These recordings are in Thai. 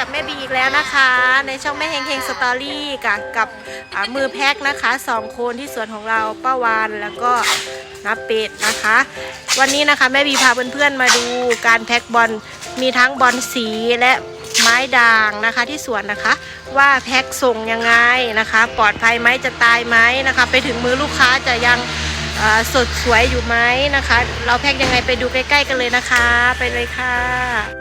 กับแม่บีอีกแล้วนะคะ ในช่องแม่เฮงเฮงสตอรี่กับกับมือแพ็คนะคะสองคนที่สวนของเราป้าวานแล้วก็นับเป็ดนะคะ วันนี้นะคะแม่บีพาเพื่อนๆมาดูการแพ็คบอลมีทั้งบอลสีและไม้ด่างนะคะที่สวนนะคะ ว่าแพ็คส่งยังไงนะคะ ปลอดภัยไหมจะตายไหมนะคะ ไปถึงมือลูกค้าจะยัง สดสวยอยู่ไหมนะคะ เราแพ็คยังไงไปดูใกล้ๆกันเลยนะคะ ไปเลยค่ะ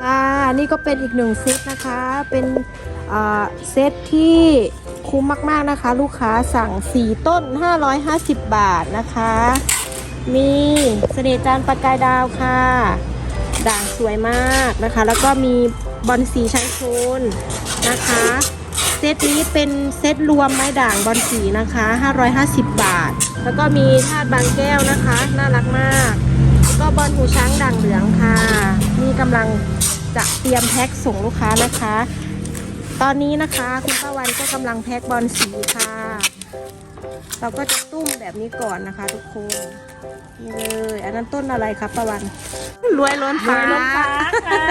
อ่านี่ก็เป็นอีกหนึ่งเซตนะคะ เป็นเซตที่คุ้มมากๆนะคะ ลูกค้าสั่ง 4 ต้น 550 บาทนะคะ มีเสน่ห์จันประกายดาวค่ะ ด่างสวยมากนะคะ แล้วก็มีบอลสีชันโชนนะคะ เซตนี้เป็นเซตรวมไม้ด่างบอลสีนะคะ 550 บาท แล้วก็มีธาตุบางแก้วนะคะ น่ารักมาก แล้วก็บอลหูช้างด่างเหลืองค่ะ นี่กำลังจะเตรียมแพ็คส่งลูกค้านะคะ ตอนนี้นะคะคุณป้าวันก็กำลังแพ็คบอลสีค่ะ เราก็จะตุ้มแบบนี้ก่อนนะคะ ทุกคนนี่เลยอันนั้นต้นอะไรครับป้าวันรวยล้นฟ้ารวยล้นฟ้าค่ะ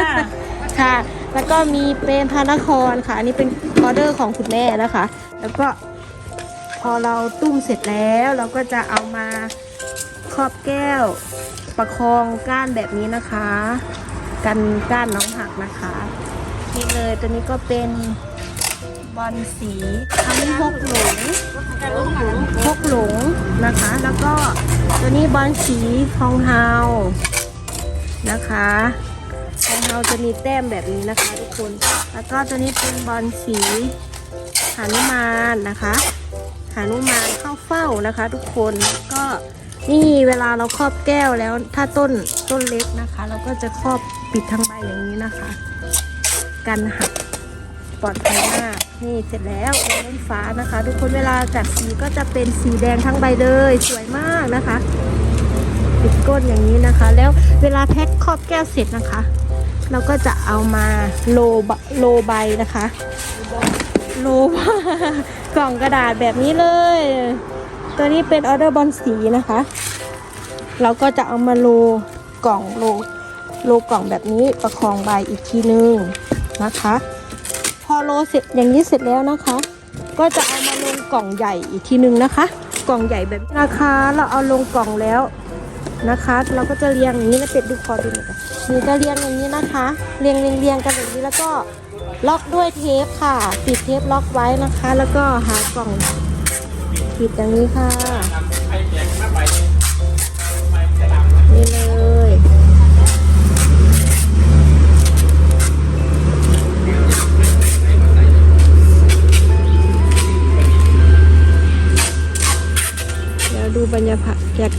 ค่ะ แล้วก็มีเป็นพระนครค่ะ อันนี้เป็นออเดอร์ของคุณแม่นะคะ แล้วก็ พอเราตุ้มเสร็จแล้วเราก็จะเอามาครอบแก้ว ประคองก้านแบบนี้นะคะ กันก้านน้องหักนะคะนี่เลยตัวนี้ก็เป็นบอลสีอันนี้พกหลงพกหลงนะคะ แล้วก็ตัวนี้บอลสีทองเทานะคะทองเทาจะมีแต้มแบบนี้นะคะทุกคน แล้วก็ตัวนี้เป็นบอลสีหานุมานนะคะ หานุมานเข้าเฝ้านะคะ ทุกคนแล้วก็นี่เวลาเราครอบแก้วแล้วถ้าต้นต้นเล็กนะคะ เราก็จะครอบปิดทั้งใบอย่างนี้นะคะ กันหักปลอดภัยมากนี่เสร็จแล้วเป็นต้นฟ้านะคะ ทุกคนเวลาจัดสีก็จะเป็นสีแดงทั้งใบเลยสวยมากนะคะปิดก้นอย่างนี้นะคะ แล้วเวลาแพ็คครอบแก้วเสร็จนะคะ เราก็จะเอามาโลโลใบนะคะ โล กล่องกระดาษแบบนี้เลย ตัวนี้เป็นออเดอร์บอลสีนะคะ เราก็จะเอามาโลกล่องโลโลกล่องแบบนี้ประคองใบอีกทีนึงนะคะ พอโลเสร็จอย่างนี้เสร็จแล้วนะคะ ก็จะเอามาลงกล่องใหญ่อีกทีนึงนะคะ กล่องใหญ่แบบนี้นะคะเราเอาลงกล่องแล้วนะคะ เราก็จะเรียงอย่างนี้แล้วเป็ดดูคอดูหน่อยค่ะนี่จะเรียงอย่างนี้นะคะ เรียงเรียงเรียงกันแบบนี้แล้วก็ ล็อกด้วยเทปค่ะ ปิดเทปล็อกไว้นะคะ แล้วก็หากล่องปิดอย่างนี้ค่ะนี่เลยเดี๋ยวดูบรรยา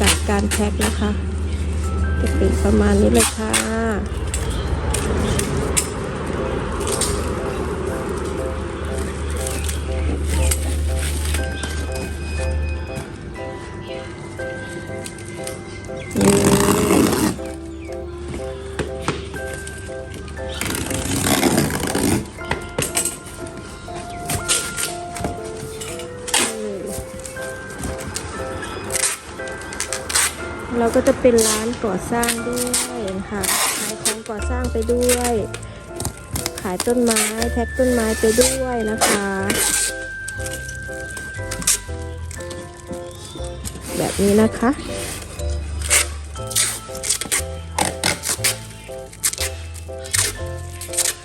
กาศการแพ็คนะคะ จะเป็นประมาณนี้เลยค่ะ เราก็จะเป็นร้านก่อสร้างด้วยค่ะขายของก่อสร้างไปด้วย ขายต้นไม้แพ็คต้นไม้ไปด้วยนะคะ แบบนี้นะคะ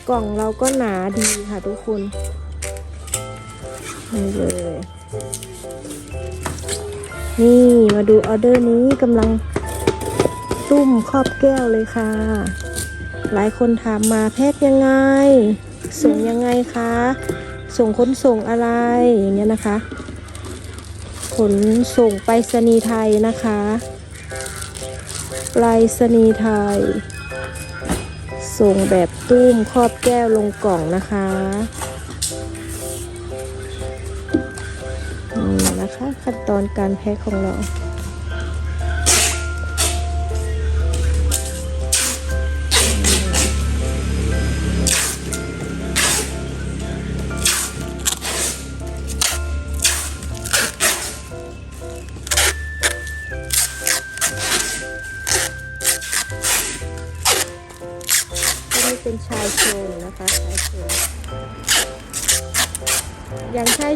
กล่องเราก็หนาดีค่ะทุกคนนี่เลย นี่มาดูออเดอร์นี้กำลัง ตุ้มครอบแก้วเลยค่ะ หลายคนถามมาแพ็คยังไง ส่งยังไงคะ ส่งขนส่งอะไรอย่างเงี้ยนะคะ ขนส่งไปรษณีย์ไทยนะคะไปรษณีย์ไทย ส่งแบบตุ้มครอบแก้วลงกล่องนะคะนี่นะคะขั้นตอนการแพ็คของเรา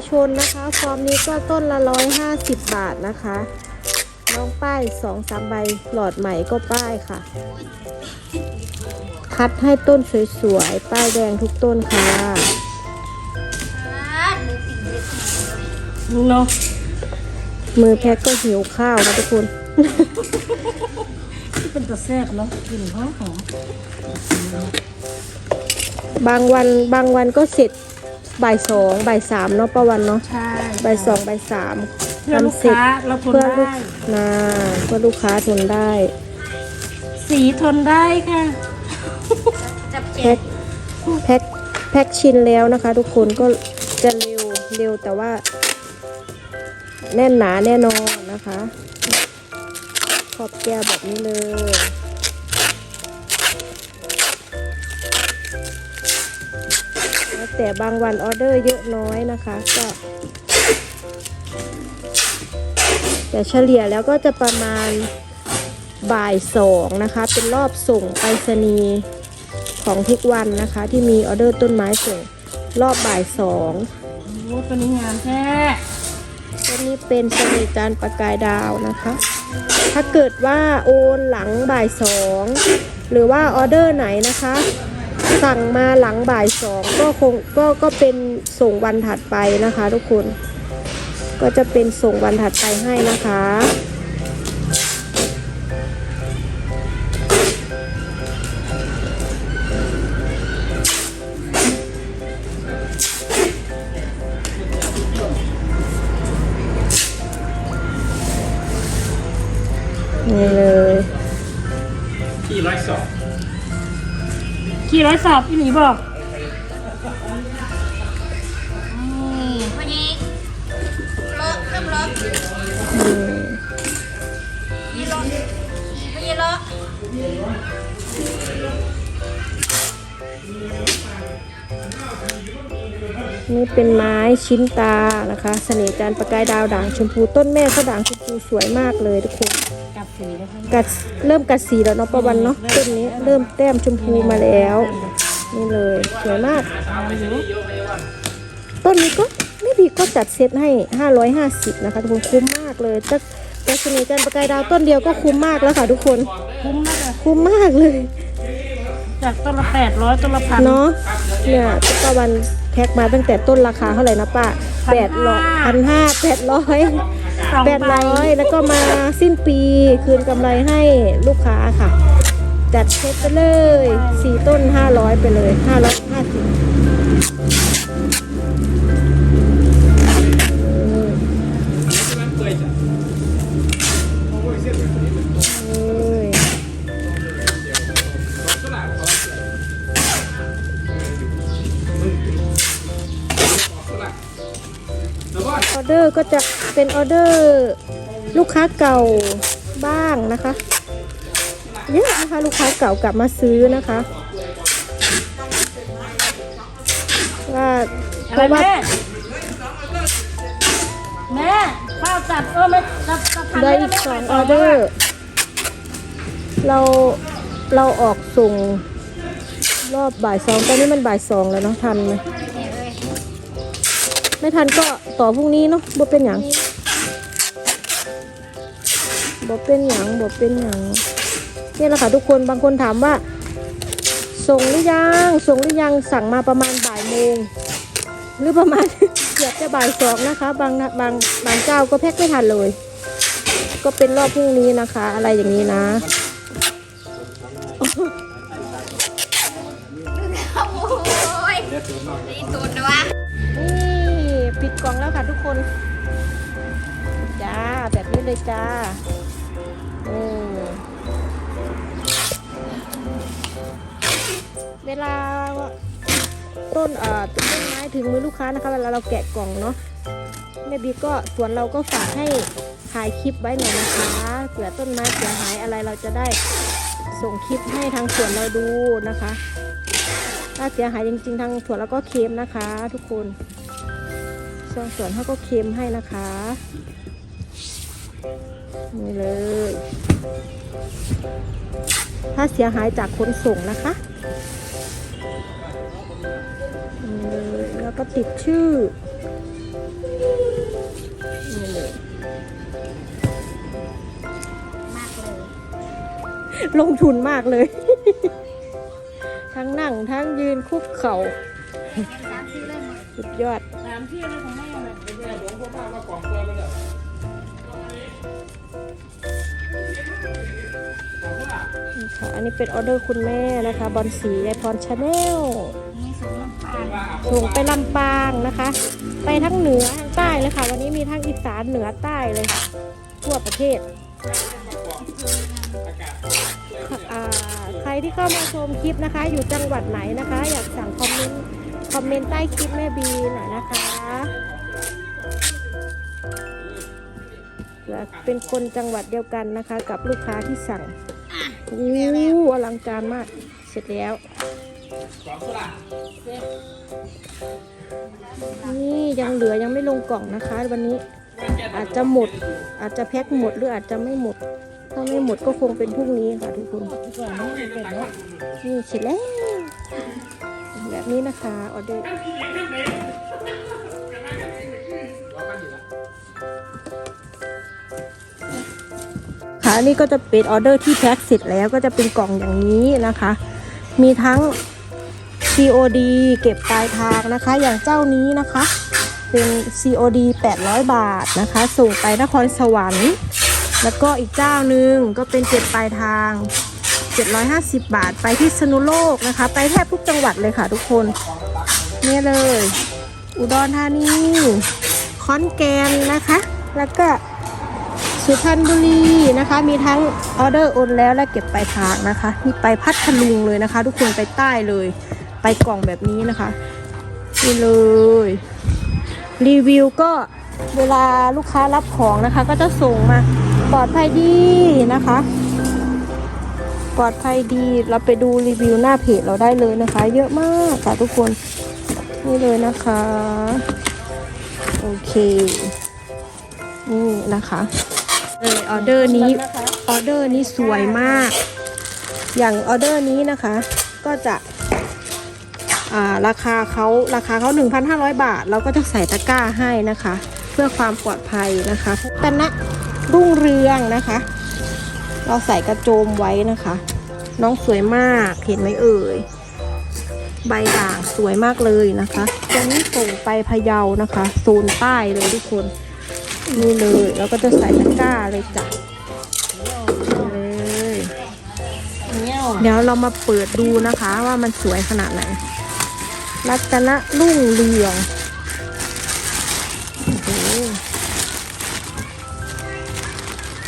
ชายชนนะคะฟอร์มนี้ก็ต้นละร้อยห้าสิบบาทนะคะน้องป้ายสองสามใบหลอดใหม่ก็ป้ายค่ะ คัดให้ต้นสวยๆ ป้ายแดงทุกต้นค่ะเนาะมือแพ็กก็หิวข้าวนะทุกคนที่เป็นตัวแซ่บเนาะกลิ่นหอมหอมบางวันบางวันก็เสร็จ บ่ายสองบ่ายสามเนาะประวันเนาะใช่บ่ายสองบ่ายสามเพื่อลูกค้าเราทนเพื่อลูกได้นาเพื่อลูกค้าทนได้สีทนได้ค่ะแพ็คแพ็คแพ็คชินแล้วนะคะ ทุกคนก็จะเร็วเร็วแต่ว่า แน่นหนาแน่นอนนะคะ ขอบแก้วแบบนี้เลย แล้วแต่บางวันออเดอร์เยอะน้อยนะคะ ก็ แต่เฉลี่ยแล้วก็จะประมาณบ่ายสองนะคะ เป็นรอบส่งไปรษณีย์ของทุกวันนะคะ ที่มีออเดอร์ต้นไม้ส่งรอบบ่ายสองโอ้ตัวนี้งามแท้ต้นนี้เป็นเสน่ห์จานประกายดาวนะคะ ถ้าเกิดว่าโอนหลังบ่ายสองหรือว่าออเดอร์ไหนนะคะ สั่งมาหลังบ่ายสองก็คงก็ก็เป็นส่งวันถัดไปนะคะ ทุกคน ก็จะเป็นส่งวันถัดไปให้นะคะนี่เลยที่ร้อยสอง ขี่ร้อยสอบพี่หนีบอกวันนี้เลอะเริ่มเลอะอืมยี่เลอะวั นนี้เลอะนี่เป็นไม้ชิ้นตานะคะ เสน่ห์จานประกายดาวด่างชมพูต้นแม่เขาด่างชมพูสวยมากเลยทุกคนกับสีนะคะกัดเริ่มกัดสีแล้วเนาะประวันเนาะต้นนี้เริ่มแต้มชมพูมาแล้ว นี่เลยสวยมาก ต้นนี้ก็ไม่ผิดก็จัดเซตให้ 550 นะคะทุกคนคุ้มมากเลยจะแต่เสน่ห์จันทร์ประกายดาวต้นเดียวก็คุ้มมากแล้วค่ะทุกคน คุ้มมากอะคุ้มมากเลย จากต้นละแปดร้อยต้นละพันเนาะเนี่ยป้าวันแพ็กมาตั้งแต่ต้นราคาเท่าไหร่นะป้าแปดร้อยพันห้าแปดร้อยสองแปดใบร้อยแล้วก็มาสิ้นปีคืนกำไรให้ลูกค้าค่ะ จัดเซตไปเลยสี่ต้นห้าร้อยไปเลยห้าร้อยห้าสิบ เดอร์ก็จะเป็นออเดอร์ ลูกค้าเก่าบ้างนะคะเยอะนะคะลูกค้าเก่ากลับมาซื้อนะคะว่าเพอะไรราะว่าแม่ แม่ข้าวจัดเออไม่จับจับทันได้หมอีกสองไม่ออเดอร์ เราเราออกส่งรอบบ่ายสองตอนนี้มันบ่ายสองแล้วเนาะทันไหม ไม่ทันก็ต่อพรุ่งนี้เนาะบ่เป็นอย่างบ่เป็นอย่างบ่เป็นอย่างนี่แหละค่ะทุกคนบางคนถามว่า ส่งหรือยังส่งหรือยังสั่งมาประมาณบ่ายโมงหรือประมาณเกือบจะบ่ายสองนะคะ บางบางบางเจ้าก็แพ็คไม่ทันเลย ก็เป็นรอบพรุ่งนี้นะคะ อะไรอย่างนี้นะโอ้ยนี่ตุนวะ ปิดกล่องแล้วค่ะทุกคน จ้า แบบนี้เลยจ้าอืมเวลาต้นเอ่อต้นไม้ถึงมือลูกค้านะคะเวลาเราแกะกล่องเนาะแม่บีก็สวนเราก็ฝากให้ถ่ายคลิปไว้หน่อยนะคะเผื่อต้นไม้เสียหายอะไรเราจะได้ส่งคลิปให้ทางสวนเราดูนะคะ ถ้าเสียหายจริงๆทางสวนเราก็เคลมนะคะ ทุกคน ส่วนสวนเขาก็เคลมให้นะคะ นี่เลย ถ้าเสียหายจากขนส่งนะคะก็ติดชื่อนี่เลยมากเลยลงทุนมากเลย ทั้งนั่งทั้งยืนคุกเข่าสามสี่เลยหมดสุดยอดสามที่เลยของแม่ เลยเป็นไงหลวงพ่อพามากล่องเกลือไปเลยของสลัดนี่ค่ะอันนี้เป็นออเดอร์คุณแม่นะคะ บอลสียายพรชาแนลส่งไปลำปางนะคะ ไปทั้งเหนือทั้งใต้เลยค่ะ วันนี้มีทั้งอีสานเหนือใต้เลยทั่วประเทศใครที่เข้ามาชมคลิปนะคะ อยู่จังหวัดไหนนะคะ อยากสั่งคอมเมนต์คอมเมนต์ใต้คลิปแม่บีหน่อยนะคะ เผื่อเป็นคนจังหวัดเดียวกันนะคะ กับลูกค้าที่สั่งอู้อลังการมาก เสร็จแล้วของสลัดนี่ยังเหลือยังไม่ลงกล่องนะคะ วันนี้อาจจะหมด อาจจะแพ็คหมดหรืออาจจะไม่หมด ถ้าไม่หมดก็คงเป็นพรุ่งนี้ค่ะทุกคนก่อนนี่เป็นแล้วนี่เสร็จแล้วแบบนี้นะคะออเดอร์ ค่ะนนี้ก็จะเป็นออเดอร์ที่แพ็คเสร็จแล้วก็จะเป็นกล่องอย่างนี้นะคะ มีทั้ง COD เก็บปลายทางนะคะ อย่างเจ้านี้นะคะ เป็น COD 800 บาทนะคะ ส่งไปนครสวรรค์ แล้วก็อีกเจ้าหนึ่งก็เป็นเก็บปลายทาง 750 บาทไปที่สนุโลกนะคะ ไปแทบทุกจังหวัดเลยค่ะทุกคน เนี่ยเลย อุดรธานี ขอนแกนนะคะ แล้วก็สุพรรณบุรีนะคะ มีทั้งออเดอร์โอนแล้วและเก็บปลายทางนะคะมีไปพัทลุงเลยนะคะ ทุกคนไปใต้เลย ไปกล่องแบบนี้นะคะนี่เลย รีวิวก็เวลาลูกค้ารับของนะคะ ก็จะส่งมาปลอดภัยดีนะคะ ปลอดภัยดีเราไปดูรีวิวหน้าเพจเราได้เลยนะคะ เยอะมากค่ะทุกคนนี่เลยนะคะ โอเค นี่นะคะเลยออเดอร์นี้ออเดอร์นี้สวยมาก อย่างออเดอร์นี้นะคะ ก็จะอ่าราคาเขาราคาเขา1,500 บาท เราก็จะใส่ตะกร้าให้นะคะ เพื่อความปลอดภัยนะคะตนะรุ่งเรืองนะคะ เราใส่กระโจมไว้นะคะ น้องสวยมากเห็นไหมเอ่ย ใบด่างสวยมากเลยนะคะ ตรงนี้ส่งไปพะเยานะคะโซนใต้เลยทุกคนนี่เลยแล้วก็จะใส่ตะกร้าเลยจ้ะเลยเนี่ยเดี๋ยวเรามาเปิดดูนะคะว่ามันสวยขนาดไหน รัตนรุ่งเรือง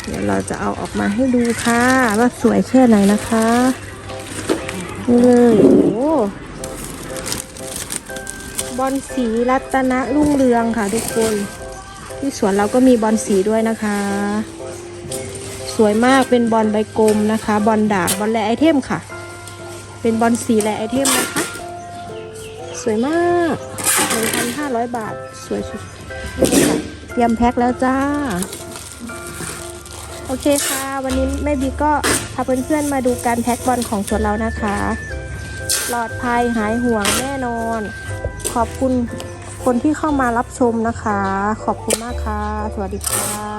เดี๋ยวเราจะเอาออกมาให้ดูค่ะ ว่าสวยแค่ไหนนะคะนี่เลยโอ้ บอลสีรัตนรุ่งเรืองค่ะทุกคน ที่สวนเราก็มีบอลสีด้วยนะคะ สวยมากเป็นบอลใบกลมนะคะ บอลด่างบอลแลไอเทมค่ะ เป็นบอลสีแลไอเทมนะคะ สวยมาก1,500 บาทสวยสุดนี่ค่ะเตรียมแพ็คแล้วจ้า โอเคค่ะ วันนี้แม่บีก็พาเพื่อนๆมาดูการแพ็คบอลของสวนเรานะคะ ปลอดภัยหายห่วงแน่นอน ขอบคุณคนที่เข้ามารับชมนะคะ ขอบคุณมากค่ะ สวัสดีค่ะ